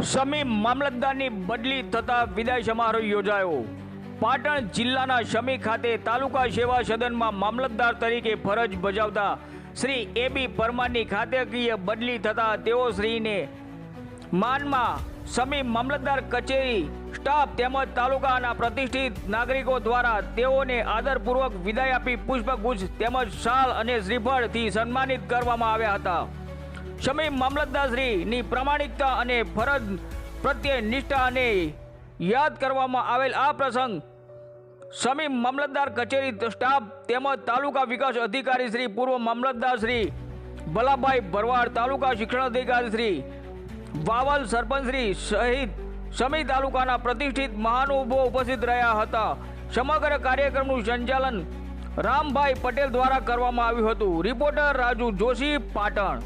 સમી મામલતદારની બદલી થતા વિદાય સમારોહ યોજાયો. પાટણ જિલ્લાના શમી ખાતે તાલુકા સેવા સદનમાં મામલતદાર તરીકે ફરજ બજાવતા શ્રી એ બી પરમારની ખાતેકીય બદલી થતા તેઓ શ્રીને માનમાં સમી મામલતદાર કચેરી, સ્ટાફ તેમજ તાલુકાના પ્રતિષ્ઠિત નાગરિકો દ્વારા તેઓને આદરપૂર્વક વિદાય આપી પુષ્પગુચ્છ તેમજ શાલ અને શ્રીફળથી સન્માનિત કરવામાં આવ્યા હતા. શમી મામલતદારશ્રીની પ્રામાણિકતા અને ફરજ પ્રત્યે નિષ્ઠા અને યાદ કરવામાં આવેલ આ પ્રસંગ શમી મામલતદાર કચેરી સ્ટાફ તેમજ તાલુકા વિકાસ અધિકારી શ્રી પૂર્વ મામલતદાર શ્રી ભલાભાઈ ભરવાડ, તાલુકા શિક્ષણ અધિકારી શ્રી વાવલ સરપંચ શ્રી સહિત શમી તાલુકાના પ્રતિષ્ઠિત મહાનુભાવો ઉપસ્થિત રહ્યા હતા. સમગ્ર કાર્યક્રમનું સંચાલન રામભાઈ પટેલ દ્વારા કરવામાં આવ્યું હતું. રિપોર્ટર રાજુ જોશી પાટણ.